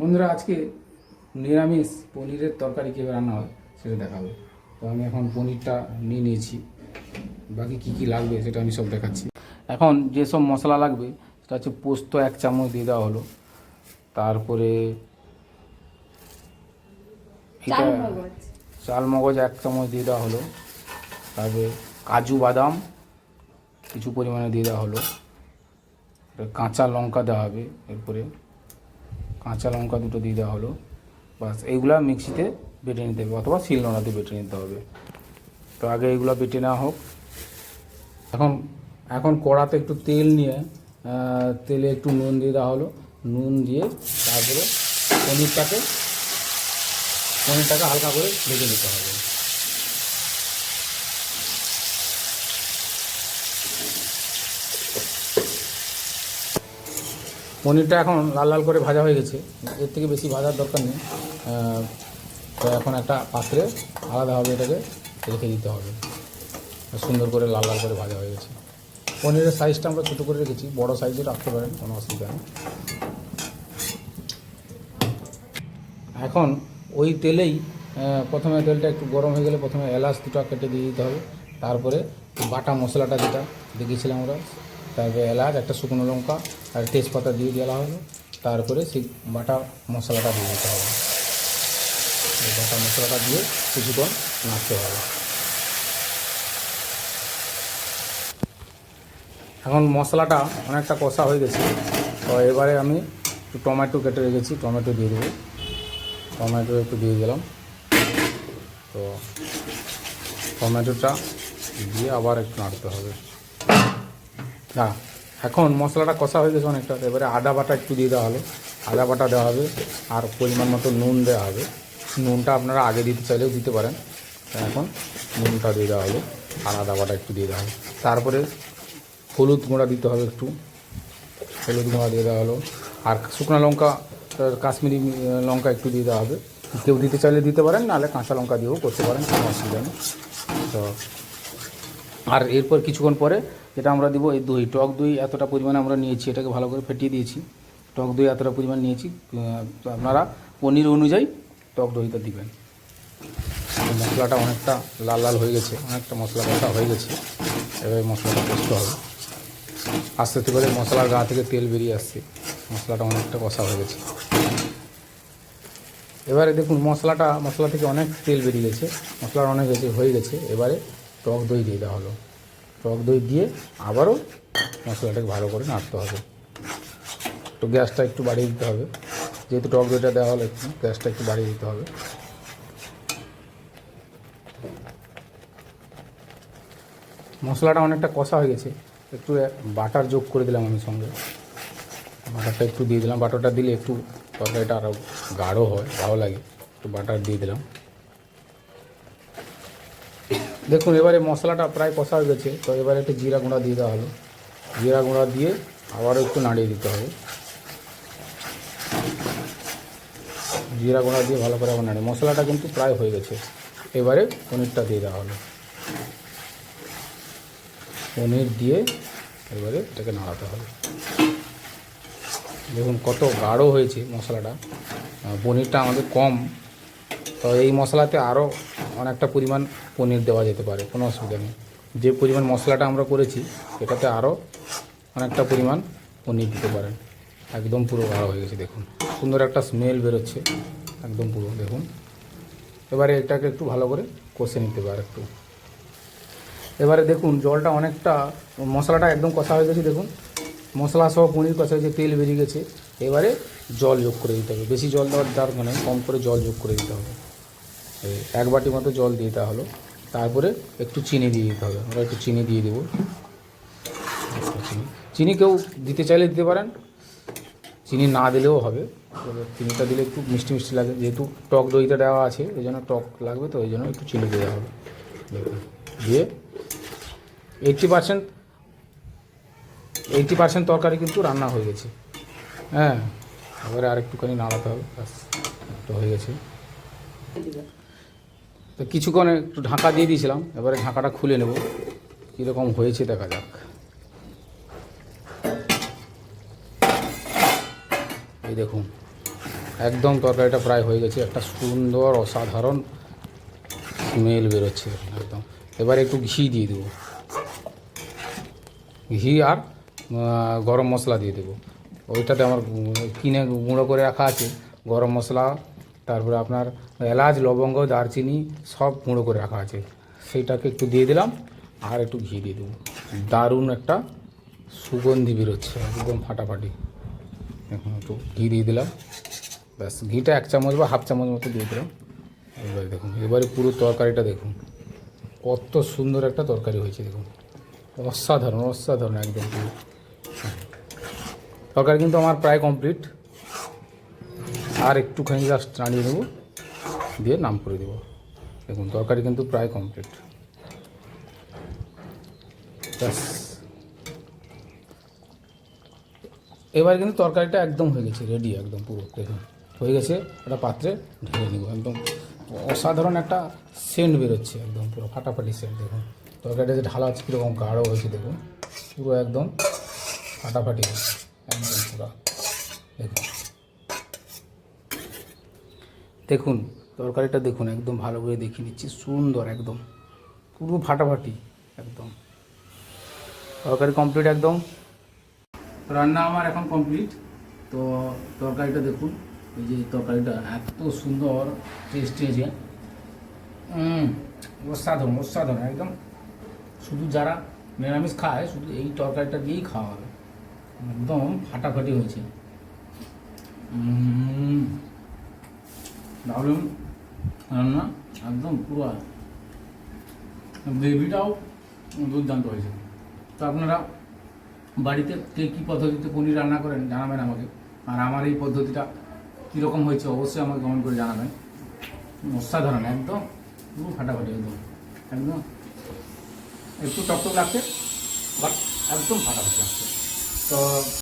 বন্ধুরা আজকে নিরামিষ পনিরের তরকারি কীভাবে রান্না হয় সেটা দেখাবো। তো আমি এখন পনিরটা নিয়ে নিয়েছি। বাকি কি কি লাগবে সেটা আমি সব দেখাচ্ছি। এখন যেসব মশলা লাগবে সেটা হচ্ছে পোস্ত এক চামচ দিয়ে দেওয়া হলো। তারপরে চাল মগজ। এক চামচ দিয়ে দেওয়া হলো। তারপরে কাজু বাদাম কিছু পরিমাণে দিয়ে দেওয়া হলো। কাঁচা লঙ্কা দেওয়া হবে এরপরে। কাঁচা লঙ্কা দুটো দিয়ে দেওয়া হলো। বাস এইগুলা মিক্সিতে বেটে নিতে হবে অথবা শিল শিলনোড়াতে বেটে নিতে হবে। তো আগে এইগুলো বেটে নেওয়া হোক। এখন এখন কড়াতে একটু তেল নিয়ে তেলে একটু নুন দিয়ে দেওয়া হলো। নুন দিয়ে তারপরে পনিরটাকে পনিরটাকে হালকা করে ভেজে নিতে হবে। পনিরটা এখন লাল লাল করে ভাজা হয়ে গেছে। এর থেকে বেশি ভাজার দরকার নেই। তো এখন একটা পাত্রে আলাদাভাবে এটাকে, রেখে দিতে হবে। সুন্দর করে লাল লাল করে ভাজা হয়ে গেছে। পনিরের সাইজটা আমরা ছোটো করে রেখেছি, বড় সাইজে রাখতে পারেন, কোনো অসুবিধা নেই। এখন ওই তেলেই প্রথমে তেলটা একটু গরম হয়ে গেলে প্রথমে এলাচ দুটো কেটে দিয়ে দিতে হবে। তারপরে বাটা মশলাটা যেটা দেখিয়েছিলাম আমরা তারপরে এলাচ, একটা শুকনো লঙ্কা আর তেজপাতা দিয়ে দেওয়া হলো। তারপরে সেই বাটা মশলাটা দিয়ে দিতে হবে। বাটা মশলাটা দিয়ে কিছুক্ষণ নাড়তে হবে। এখন মশলাটা অনেকটা কষা হয়ে গেছে। তো এবারে আমি একটু টমেটো কেটে রেখেছি, টমেটো দিয়ে দেবো। টমেটো একটু দিয়ে দিলাম। তো টমেটোটা দিয়ে আবার একটু নাড়তে হবে। না, এখন মশলাটা কষা হয়ে গেছে অনেকটা। এবারে আদা বাটা একটু দিয়ে দেওয়া হলো আদা বাটা দেওয়া হবে, আর পরিমাণ মতো নুন দেওয়া হবে। নুনটা আপনারা আগে দিতে চাইলেও দিতে পারেন। এখন নুনটা দিয়ে দেওয়া হলো আর আদা বাটা একটু দিয়ে দেওয়া হবে। তারপরে হলুদ গুঁড়া দিতে হবে একটু। হলুদ গুঁড়া দিয়ে দেওয়া হলো। আর শুকনো লঙ্কা কাশ্মীরি লঙ্কা একটু দিয়ে দেওয়া হবে। কেউ দিতে চাইলে দিতে পারেন, নাহলে কাঁচা লঙ্কা দিয়েও করতে পারেন, কোনো অসুবিধা নেই। তো, আর এরপর কিছুক্ষণ পরে যেটা আমরা দিব এই দই। টক দই এতটা পরিমাণে আমরা নিয়েছি, এটাকে ভালো করে ফেটিয়ে দিয়েছি। টক দই এতটা পরিমাণ নিয়েছি আপনারা পনির অনুযায়ী টক দইটা দিবেন। মশলাটা অনেকটা লাল লাল হয়ে গেছে, অনেকটা মশলা কষা হয়ে গেছে। এবার মশলাটা কষতে হবে। আস্তে আস্তে করে মশলার গা থেকে তেল বেরিয়ে আসছে, মশলাটা অনেকটা কষা হয়ে গেছে। এবারে দেখুন, মশলাটা, মশলা থেকে অনেক তেল বেরিয়ে গেছে, মশলার অনেক হয়ে গেছে। এবারে টক দই দিয়ে দেওয়া হলো। টক দই দিয়ে আবারও মশলাটাকে ভালো করে নাড়তে হবে। তো গ্যাসটা একটু বাড়িয়ে দিতে হবে। যেহেতু টক দইটা দেওয়া হলো একটু গ্যাসটা একটু বাড়িয়ে দিতে হবে। মশলাটা অনেকটা কষা হয়ে গেছে। একটু বাটার যোগ করে দিলাম আমি সঙ্গে। বাটারটা একটু দিয়ে দিলাম। বাটারটা দিলে একটু তরকারিটা আরও গাঢ় হয়, ভালো লাগে। একটু বাটার দিয়ে দিলাম। দেখুন, এবারে মশলাটা প্রায় কষা হয়ে গেছে, তো এবারে একটু জিরা গুঁড়া দিয়ে দেওয়া হলো। জিরা গুঁড়া দিয়ে আবারও একটু নাড়িয়ে দিতে হবে। জিরা গুঁড়া দিয়ে ভালো করে আবার নাড়িয়ে, মশলাটা কিন্তু প্রায় হয়ে গেছে। এবারে পনিরটা দিয়ে দেওয়া হলো। পনির দিয়ে এবারে এটাকে নাড়াতে হবে। দেখুন, কত গাঢ় হয়েছে মশলাটা। পনিরটা আমাদের কম। তো এই মশলাতে আরও অনেকটা পরিমাণ পনির দেওয়া যেতে পারে, কোনো অসুবিধা নেই। যে পরিমাণ মশলাটা আমরা করেছি এটাতে আরও অনেকটা পরিমাণ পনির দিতে পারেন। একদম পুরো ভালো হয়ে গেছে, দেখুন। সুন্দর একটা স্মেল বেরোচ্ছে, একদম পুরো, দেখুন। এবারে এটাকে একটু ভালো করে কষে নিতে পারে একটু। এবারে দেখুন, জলটা অনেকটা, মশলাটা একদম কষা হয়ে গেছে, দেখুন। মশলা সহ পনির কষা হয়েছে, তেল বেরিয়ে গেছে। এবারে জল যোগ করে দিতে হবে। বেশি জল দেওয়ার দরকার নেই, কম করে জল যোগ করে দিতে হবে। এক বাটি মতো জল দিয়ে দেওয়া হলো। তারপরে একটু চিনি দিয়ে দিতে হবে। আমরা একটু চিনি দিয়ে দেবো। চিনি। চিনি কেউ দিতে চাইলে দিতে পারেন। চিনি না দিলেও হবে। চিনিটা দিলে একটু মিষ্টি মিষ্টি লাগে। যেহেতু টক দইটা দেওয়া আছে, এই জন্য টক লাগবে তো ওই জন্য একটু চিনি দেওয়া হবে। দিয়ে এইটটি পার্সেন্ট এইটটি পার্সেন্ট তরকারি কিন্তু রান্না হয়ে গেছে। হ্যাঁ এবারে আর একটুখানি নাড়াতে হবে। ব্যাস হয়ে গেছে। তো কিছুক্ষণ একটু ঢাকা দিয়ে দিয়েছিলাম, এবারে ঢাকাটা খুলে নেব। কীরকম হয়েছে দেখা যাক। এই দেখুন, একদম তরকারিটা প্রায় হয়ে গেছে, একটা সুন্দর অসাধারণ স্মেল বেরোচ্ছে একদম। এবার একটু ঘি দিয়ে দেবো। ঘি আর গরম মশলা দিয়ে দেবো। ওইটাতে আমার কিনে গুঁড়ো করে রাখা আছে, গরম মশলা তারপরে আপনার এলাচ, লবঙ্গ, দারচিনি সব গুঁড়ো করে রাখা আছে। সেইটাকে একটু দিয়ে দিলাম আর একটু ঘি দিয়ে দেবো। দারুণ একটা সুগন্ধি বেরোচ্ছে, একদম ফাটাফাটি। এখন একটু ঘি দিয়ে দিলাম। ব্যাস, ঘিটা এক চামচ বা হাফ চামচ মতো দিয়ে দিলাম। এবারে দেখুন, এবারে পুরো তরকারিটা দেখুন। কত সুন্দর একটা তরকারি হয়েছে, দেখুন। অসাধারণ অসাধারণ একদম তরকারি কিন্তু আমার প্রায় কমপ্লিট আর একটুখানি জাস্ট নাড়িয়ে দেবো, দিয়ে নাম করে দেবো। দেখুন, তরকারি কিন্তু প্রায় কমপ্লিট ব্যাস। এবার কিন্তু তরকারিটা একদম হয়ে গেছে রেডি একদম পুরো। দেখুন, হয়ে গেছে, একটা পাত্রে ঢেলে নিব। একদম অসাধারণ একটা সেন্ট বেরোচ্ছে একদম পুরো, ফাটাফাটি সেন্ট দেখুন। তরকারিটা যে ঢালা আছে কীরকম গাঢ় হয়েছে, দেখুন। পুরো একদম ফাটাফাটি হয়েছে, একদম পুরো। দেখুন। দেখুন, তরকারিটা দেখুন, একদম ভালো করে দেখিয়ে নিচ্ছি, সুন্দর একদম, পুরো ফাটাফাটি একদম। তরকারি কমপ্লিট একদম। রান্না আমার এখন কমপ্লিট তো তরকারিটা দেখুন, এই যে তরকারিটা এত সুন্দর টেস্ট হয়েছে। অসাধারণ অসাধারণ, একদম। শুধু যারা নিরামিষ খায়, শুধু এই তরকারিটা দিয়েই খাওয়া হবে। একদম ফাটাফাটি হয়েছে। দারুণ রান্না একদম পুরো গ্রেভিটাও দুর্দান্ত হয়েছে। তো আপনারা বাড়িতে কে কী পদ্ধতিতে পনির রান্না করেন জানাবেন আমাকে। আর আমার এই পদ্ধতিটা কীরকম হয়েছে অবশ্যই আমাকে কমেন্ট করে জানাবেন। অসাধারণ, একদম পুরো ফাটাফাটি একদম একদম। একটু টকটক লাগছে বাট একদম ফাটাফাটি লাগছে। তো